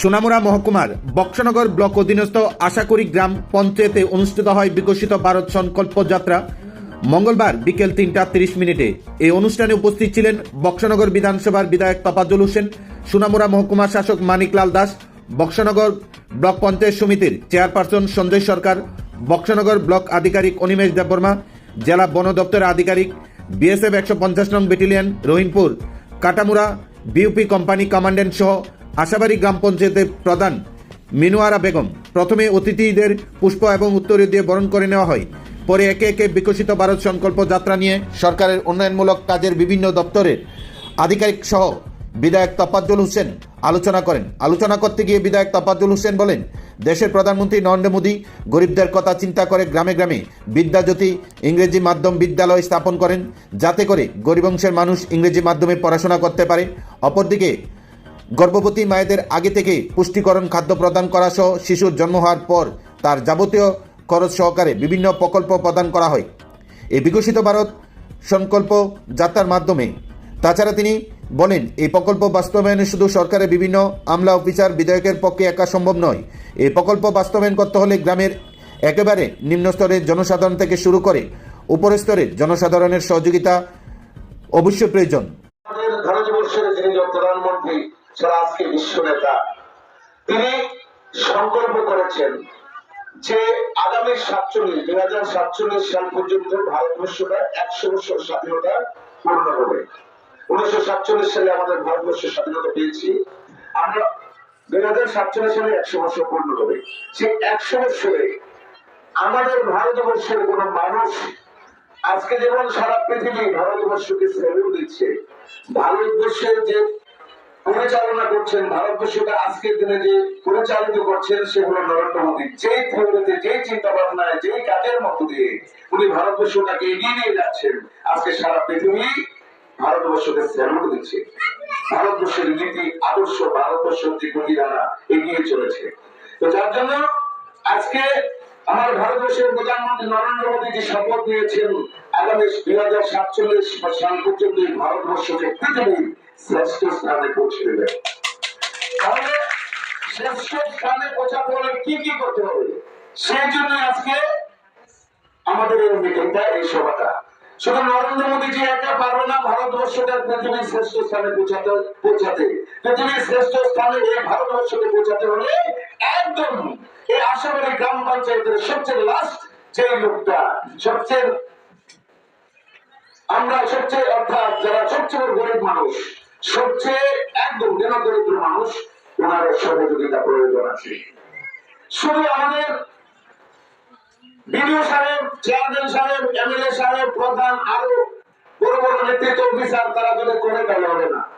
সোনামুড়া মহকুমার বক্সনগর ব্লক অধীনস্থ আশাকরি গ্রাম পঞ্চায়েতে অনুষ্ঠিত হয় বিকশিত ভারত সংকল্প যাত্রা। মঙ্গলবার বিকেল তিনটা তিরিশ মিনিটে এই অনুষ্ঠানে উপস্থিত ছিলেন বক্সনগর বিধানসভার বিধায়ক তপাজুল হোসেন, সোনামুড়া মহকুমা শাসক মানিকলাল দাস, বক্সনগর ব্লক পঞ্চায়েত সমিতির চেয়ারপারসন সঞ্জয় সরকার, বক্সনগর ব্লক আধিকারিক অনিমেষ দেববর্মা, জেলা বন দপ্তরের আধিকারিক বিএসএফ একশো পঞ্চাশ নং battalion Rahimpur Katamura BOP company commandant সহ আশাবাড়ি গ্রাম পঞ্চায়েতের প্রধান মিনুয়ারা বেগম প্রথমে অতিথিদের পুষ্প এবং উত্তরীয় দিয়ে বরণ করে নেওয়া হয়। পরে একে একে বিকশিত ভারত সংকল্প যাত্রা নিয়ে সরকারের উন্নয়নমূলক কাজের বিভিন্ন দপ্তরের আধিকারিক সহ বিধায়ক তফাজ্জল হোসেন আলোচনা করেন। আলোচনা করতে গিয়ে বিধায়ক তফাজ্জল হোসেন বলেন, দেশের প্রধানমন্ত্রী নরেন্দ্র মোদী গরিবদের কথা চিন্তা করে গ্রামে গ্রামে বিদ্যাজ্যোতি ইংরেজি মাধ্যম বিদ্যালয় স্থাপন করেন, যাতে করে গরিব অংশের মানুষ ইংরেজি মাধ্যমে পড়াশোনা করতে পারে। অপরদিকে গর্ভবতী মায়েদের আগে থেকে পুষ্টিকরণ খাদ্য প্রদান করা সহ শিশুর জন্ম হওয়ার পর তার যাবতীয় খরচ সহকারে বিভিন্ন প্রকল্প প্রদান করা হয়। এই বিকশিত ভারত সংকল্প যাত্রার মাধ্যমে। তাছাড়া তিনি বলেন, এই প্রকল্প বাস্তবায়নে শুধু সরকারের বিভিন্ন আমলা অফিসার বিধায়কের পক্ষে একা সম্ভব নয়। এই প্রকল্প বাস্তবায়ন করতে হলে গ্রামের একেবারে নিম্নস্তরের জনসাধারণ থেকে শুরু করে উপরের স্তরের জনসাধারণের সহযোগিতা অবশ্যই প্রয়োজন আমাদের ভারতবর্ষের যিনি প্রধানমন্ত্রী সারা আজকে বিশ্ব নেতা তিনি সংকল্প করেছেন যে আগামী সাতচল্লিশ, দুই হাজার সাতচল্লিশ সাল পর্যন্ত ভারতবর্ষটা একশো বছর স্বাধীনতা পূর্ণ হবে। উনিশশো সাতচল্লিশ সালে আমাদের ভারতবর্ষ স্বাধীনতা পেয়েছি। আমরা দুই হাজার সাতচল্লিশ সালে একশো বছর পূর্ণ হবে। সেই একশো বছরে আমাদের ভারতবর্ষের কোন মানুষ আজকে যেমন সারা পৃথিবী ভারতবর্ষকে স্যালুট দিচ্ছে, ভারতবর্ষের যে পরিচালনা করছেন ভারতবর্ষকে আজকের দিনে যে পরিচালিত করছেন, সে হলো নরেন্দ্র মোদী। যেই থিওরিতে, যেই চিন্তা ভাবনায় যেই কাজের মধ্য দিয়ে উনি ভারতবর্ষটাকে এগিয়ে নিয়ে যাচ্ছেন, আজকে সারা পৃথিবী ভারতবর্ষকে স্যালুট দিচ্ছে। ভারতবর্ষের নীতি, আদর্শ ভারতবর্ষের যে গতিধারা এগিয়ে চলেছে। তো যার জন্য আজকে আমার ভারতবর্ষের প্রধানমন্ত্রী নরেন্দ্র মোদী যে শপথ নিয়েছেন, আগামী দুই হাজার সাতচল্লিশ সাল পর্যন্ত ভারতবর্ষকে পৃথিবীর শ্রেষ্ঠ স্থানে পৌঁছে দেবে তাহলে শ্রেষ্ঠ স্থানে পৌঁছাতে হলে কি কি করতে হবে? সেই জন্য আজকে আমাদের এই মিটিংটা, এই সভাটা। শুধু নরেন্দ্র মোদী জি একা পারবে না ভারতবর্ষটা পৃথিবীর শ্রেষ্ঠ স্থানে পৌঁছাতে পৌঁছাতে। পৃথিবীর শ্রেষ্ঠ স্থানে এই ভারতবর্ষকে পৌঁছাতে হলে একদম এই আশাবাড়ি গ্রাম পঞ্চায়েতের সবচেয়ে লাস্ট যে লোকটা, সবচেয়ে আমরা সবচেয়ে, অর্থাৎ যারা সবচেয়ে গরিব মানুষ সবচেয়ে একদম যেন দরিদ্র মানুষ, ওনার সহযোগিতা প্রয়োজন আছে। শুধু আমাদের বিডিও সাহেব, চেয়ারম্যান সাহেব, এমএলএ সাহেব, প্রধান, আরও বড় বড় নেতৃত্ব, অফিসার, তারা যদি করে তাহলে হবে না।